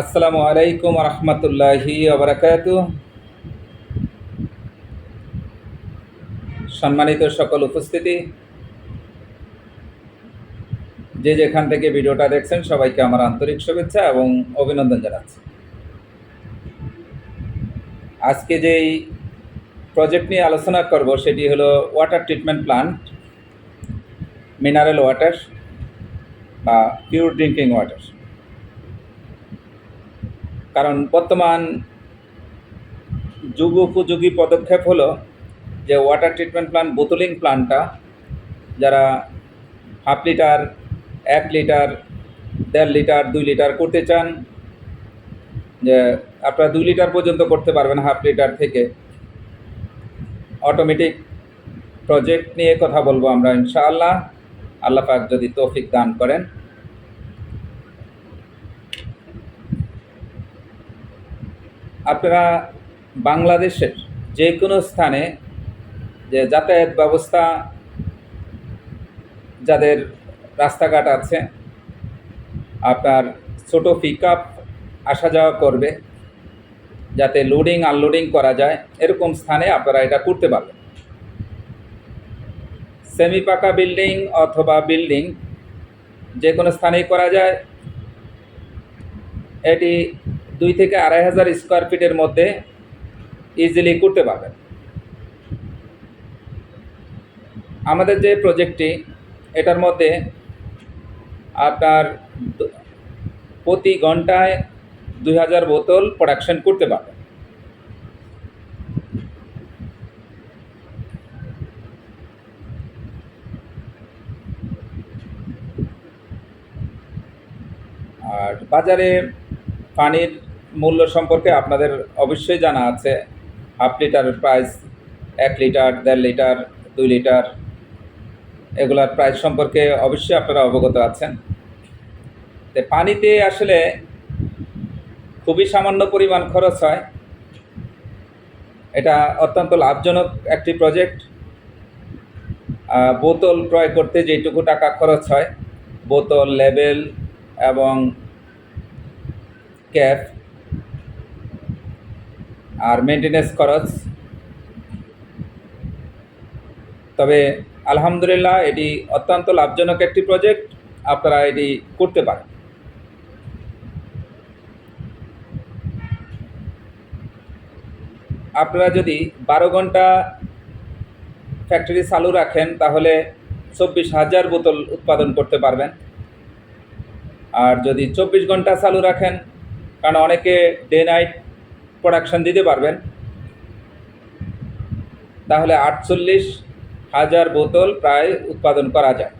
আসসালামু আলাইকুম রহমতুল্লাহি সম্মানিত সকল উপস্থিতি। যে যেখান থেকে ভিডিওটা দেখছেন, সবাইকে আমার আন্তরিক শুভেচ্ছা এবং অভিনন্দন জানাচ্ছি। আজকে যেই প্রজেক্ট নিয়ে আলোচনা করব, সেটি হলো water treatment plant mineral water বা পিওর ড্রিঙ্কিং ওয়াটার কারণ বর্তমান যুগ উপযোগী পদক্ষেপ হলো যে ওয়াটার ট্রিটমেন্ট প্লান্ট বোতলিং প্লান্টটা যারা হাফ লিটার এক লিটার দেড় লিটার দুই লিটার করতে চান, যে আপনারা দুই লিটার পর্যন্ত করতে পারবেন হাফ লিটার থেকে। অটোমেটিক প্রজেক্ট নিয়ে কথা বলব আমরা, ইনশাআল্লাহ। আল্লাহ পাক যদি তৌফিক দান করেন। আপনারা বাংলাদেশের যে কোনো স্থানে যে যাতায়াত ব্যবস্থা যাদের রাস্তাঘাট আছে, আপনার ছোটো পিক আপ আসা যাওয়া করবে, যাতে লোডিং আনলোডিং করা যায়, এরকম স্থানে আপনারা এটা করতে পারবেন। সেমি পাকা বিল্ডিং অথবা বিল্ডিং যে কোনো স্থানেই করা যায়, এটি দুই থেকে আড়াই হাজার স্কোয়ার ফিটের মধ্যে ইজিলি করতে পারবেন। আমাদের যে প্রজেক্টটি এটার মধ্যে আপনার প্রতি ঘন্টায় দুই হাজার বোতল প্রোডাকশন করতে পারবেন। আর বাজারে পানির মূল্য সম্পর্কে আপনাদের অবশ্যই জানা আছে। হাফ লিটারের প্রাইস এক লিটার, দেড় লিটার, দুই লিটার, এগুলার প্রাইস সম্পর্কে অবশ্যই আপনারা অবগত আছেন। তো পানিতে আসলে খুবই সামান্য পরিমাণ খরচ হয়। এটা অত্যন্ত লাভজনক একটি প্রজেক্ট বোতল ক্রয় করতে যেটুকু টাকা খরচ হয়, বোতল লেবেল এবং ক্যাপ আর মেনটেনেন্স খরচ। তবে আলহামদুলিল্লাহ এটি অত্যন্ত লাভজনক একটি প্রজেক্ট, আপনারা এটি করতে পারেন। আপনারা যদি বারো ঘণ্টা ফ্যাক্টরি চালু রাখেন, তাহলে চব্বিশ হাজার বোতল উৎপাদন করতে পারবেন। আর যদি চব্বিশ ঘণ্টা চালু রাখেন কারণ অনেকে ডে নাইট প্রোডাকশান দিতে পারবেন। তাহলে আটচল্লিশ হাজার বোতল প্রায় উৎপাদন করা যায়।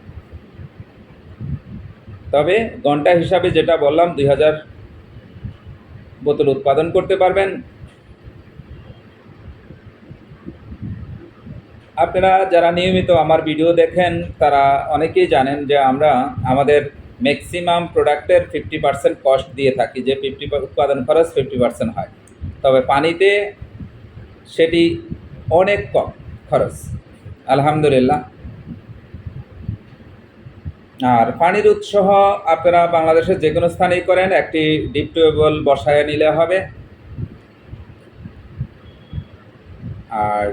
তবে ঘণ্টা হিসাবে যেটা বললাম, দুই হাজার বোতল উৎপাদন করতে পারবেন। আপনারা যারা নিয়মিত আমার ভিডিও দেখেন, তারা অনেকেই জানেন যে আমরা আমাদের ম্যাক্সিমাম প্রোডাক্টের ফিফটি পার্সেন্ট কস্ট দিয়ে থাকি, যে ফিফটি উৎপাদন খরচ ফিফটি পার্সেন্ট হয়। তবে পানিতে সেটি অনেক কম খরচ। আলহামদুলিল্লাহ। আর পানির উৎসহ আপনারা বাংলাদেশের যে কোনো স্থানেই করেন, একটি ডিপ টিউবওয়েল বসায় নিলে হবে। আর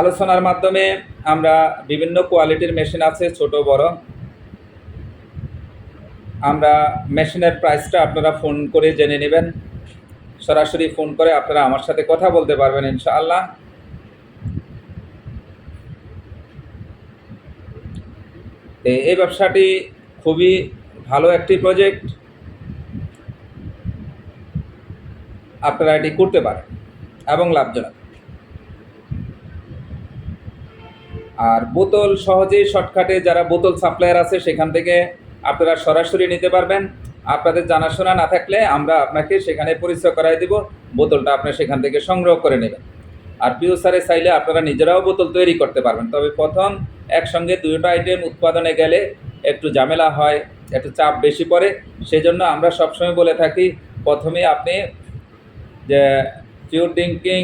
আলোচনার মাধ্যমে আমরা বিভিন্ন কোয়ালিটির মেশিন আছে, ছোট, বড়। আমরা মেশিনের প্রাইসটা আপনারা ফোন করে জেনে নেবেন। সরাসরি ফোন করে আপনারা আমার সাথে কথা বলতে পারবেন ইনশাআল্লাহ। এই ব্যবসাটি খুবই ভালো একটি প্রজেক্ট আপনারা এটি করতে পারেন এবং লাভজনক। আর বোতল সহজেই শর্টকাটে যারা বোতল সাপ্লায়ার আছে সেখান থেকে আপনারা সরাসরি নিতে পারবেন। আপনাদের জানাশোনা না থাকলে আমরা আপনাকে সেখানে পরিচয় করাই দিব। বোতলটা আপনি সেখান থেকে সংগ্রহ করে নেবেন। আর পিওসারে চাইলে আপনারা নিজেরাও বোতল তৈরি করতে পারবেন। তবে প্রথম একসঙ্গে দুটো আইটেম উৎপাদনে গেলে একটু ঝামেলা হয়, একটু চাপ বেশি পড়ে। সেজন্য আমরা সবসময় বলে থাকি, প্রথমে আপনি যে pure drinking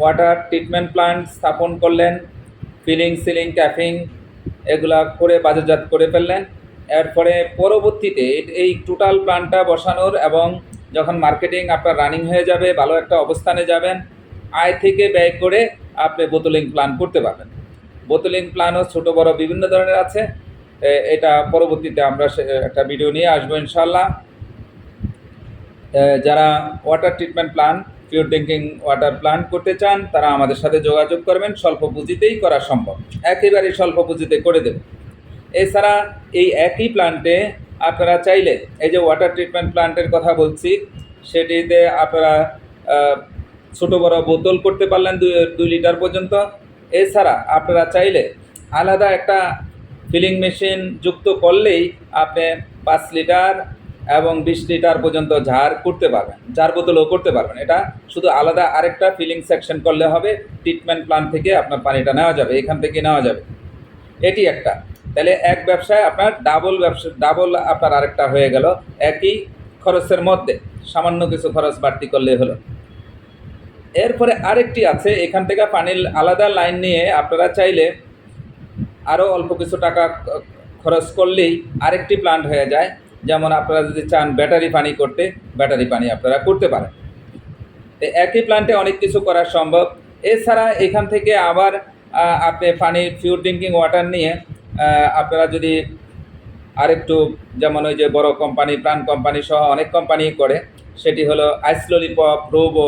water treatment plant স্থাপন করলেন ফিলিং সিলিং ক্যাফিং এগুলা করে বাজারজাত করে ফেললেন। এরপরে পরবর্তীতে এই টোটাল প্ল্যানটা বসানোর এবং যখন মার্কেটিং আপনার রানিং হয়ে যাবে, ভালো একটা অবস্থানে যাবেন, আয় থেকে ব্যয় করে আপনি বোতলিং প্ল্যান করতে পারবেন। বোতলিং প্ল্যানও ছোটো, বড় বিভিন্ন ধরনের আছে। এটা পরবর্তীতে আমরা একটা ভিডিও নিয়ে আসব ইনশাল্লাহ যারা water treatment plan pure drinking water plan করতে চান, তারা আমাদের সাথে যোগাযোগ করবেন। স্বল্প পুঁজিতেই করা সম্ভব। একেবারেই স্বল্প পুঁজিতে করে দেবে। এছাড়া এই একই প্ল্যান্টে আপনারা চাইলে এই যে ওয়াটার ট্রিটমেন্ট প্ল্যান্টের কথা বলছি, সেটিতে আপনারা ছোট বড় বোতল করতে পারলেন দুই দুই লিটার পর্যন্ত। এছাড়া আপনারা চাইলে আলাদা একটা ফিলিং মেশিন যুক্ত করলেই আপনি পাঁচ লিটার এবং বিশ লিটার পর্যন্ত ঝাড় করতে পারবেন, ঝাড় বোতলও করতে পারবেন। এটা শুধু আলাদা আরেকটা ফিলিং সেকশন করলে হবে ট্রিটমেন্ট প্ল্যান থেকে আপনার পানিটা নেওয়া যাবে, এখান থেকে নেওয়া যাবে। এটি একটা। তাহলে এক ব্যবসায় আপনার ডাবল ব্যবসা ডাবল আপনার আরেকটা হয়ে গেল। একই খরচের মধ্যে সামান্য কিছু খরচ বাড়তি করলে হলো। এরপরে আরেকটি আছে, এখান থেকে পানির আলাদা লাইন নিয়ে আপনারা চাইলে আরও অল্প কিছু টাকা খরচ করলেই আরেকটি প্লান্ট হয়ে যায়। যেমন আপনারা যদি চান ব্যাটারি পানি করতে ব্যাটারি পানি আপনারা করতে পারেন। তো একই প্ল্যান্টে অনেক কিছু করা সম্ভব। এছাড়া এখান থেকে আবার আপনি পানি পিওর ড্রিঙ্কিং ওয়াটার নিয়ে আপনারা যদি আরেকটু যেমন ওই যে বড় কোম্পানি প্রাণ কোম্পানি সহ অনেক কোম্পানি করে, সেটি হলো আইস ললিপপ রোবো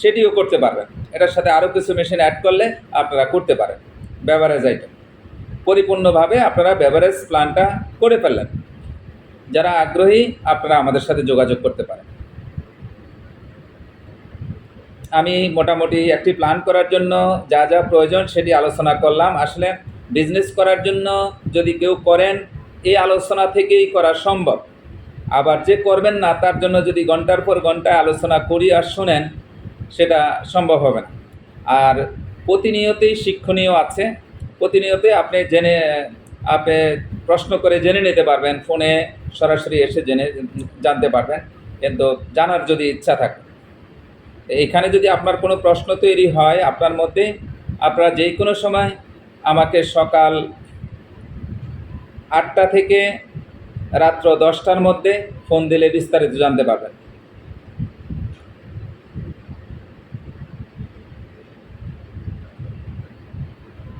সেটিও করতে পারবেন। এটার সাথে আরও কিছু মেশিন অ্যাড করলে আপনারা করতে পারেন। বেভারেজ আইটেম পরিপূর্ণভাবে আপনারা বেভারেজ প্ল্যানটা করে ফেললেন। যারা আগ্রহী, আপনারা আমাদের সাথে যোগাযোগ করতে পারেন। আমি মোটামুটি একটি প্ল্যান করার জন্য যা যা প্রয়োজন সেটি আলোচনা করলাম। আসলে বিজনেস করার জন্য যদি কেউ করেন, এই আলোচনা থেকেই করা সম্ভব। আবার যে করবেন না, তার জন্য যদি ঘণ্টার পর ঘন্টায় আলোচনা করি আর শোনেন, সেটা সম্ভব হবে না। আর প্রতিনিয়তই শিক্ষণীয় আছে। প্রতিনিয়তই আপনি জেনে, আপনি প্রশ্ন করে জেনে নিতে পারবেন, ফোনে সরাসরি এসে জেনে জানতে পারবেন। কিন্তু জানার যদি ইচ্ছা থাকে। এখানে যদি আপনার কোনো প্রশ্ন তৈরি হয়, আপনার মধ্যে আপনারা যেই কোনো সময় আমাকে সকাল আটটা থেকে রাত্র দশটার মধ্যে ফোন দিলে বিস্তারিত জানতে পারবেন।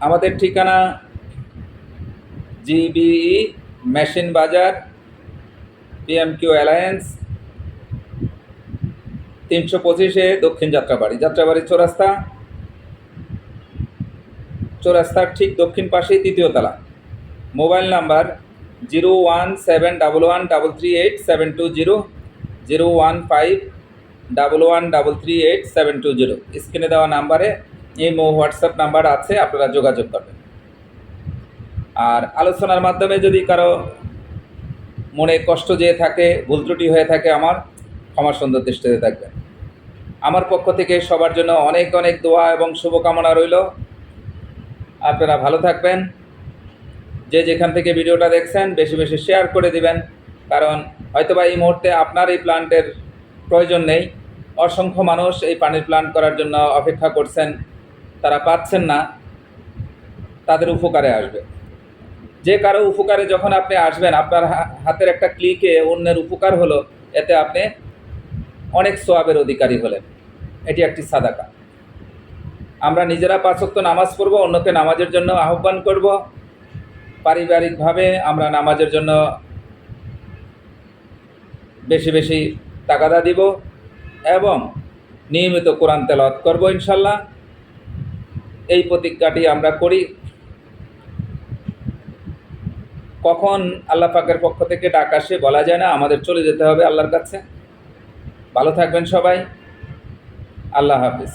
আমাদের ঠিকানা জিবিই মেশিন বাজার, পিএমকিউ অ্যালায়েন্স, তিনশো পঁচিশে দক্ষিণ যাত্রাবাড়ি। যাত্রাবাড়ি চৌরাস্তা চৌরাস্তার ঠিক দক্ষিণ পাশেই তৃতীয় তলা। Mobile number zero one seven double one double three eight seven two zero zero one five double one double three eight seven two zero. স্ক্রিনে দেওয়া নাম্বারে এই মো হোয়াটসঅ্যাপ নাম্বার আছে, আপনারা যোগাযোগ করবেন। আর আলোচনার মাধ্যমে যদি কারও মনে কষ্ট যেয়ে থাকে, ভুল ত্রুটি হয়ে থাকে, আমার ক্ষমা সুন্দর দৃষ্টিতে থাকবেন আমার পক্ষ থেকে সবার জন্য অনেক অনেক দোয়া এবং শুভকামনা রইল। আপনারা ভালো থাকবেন। যে যেখান থেকে ভিডিওটা দেখছেন, বেশি বেশি শেয়ার করে দিবেন। কারণ হয়তোবা এই মুহূর্তে আপনার এই প্ল্যান্টের প্রয়োজন নেই। অসংখ্য মানুষ এই পানির প্লান্ট করার জন্য অপেক্ষা করছেন। তারা পাচ্ছেন না। তাদের উপকারে আসবে। যে কারও উপকারে যখন আপনি আসবেন, আপনার হাতের একটা ক্লিকে অন্যের উপকার হলো, এতে আপনি অনেক সোয়াবের অধিকারী হলেন। এটি একটি সাদাকা। আমরা নিজেরা পাঁচক্ত নামাজ পড়ব, অন্যকে নামাজের জন্য আহ্বান করব। পারিবারিকভাবে আমরা নামাজের জন্য বেশি বেশি তাগাদা দিব এবং নিয়মিত কোরআন তেলত করব ইনশাল্লাহ। এই প্রতিজ্ঞাটি আমরা করি। কখন আল্লাহ পাকের পক্ষ থেকে ডাক আসে বলা যায় না, আমাদের চলে যেতে হবে আল্লাহর কাছে। ভালো থাকবেন সবাই। আল্লাহ হাফিজ।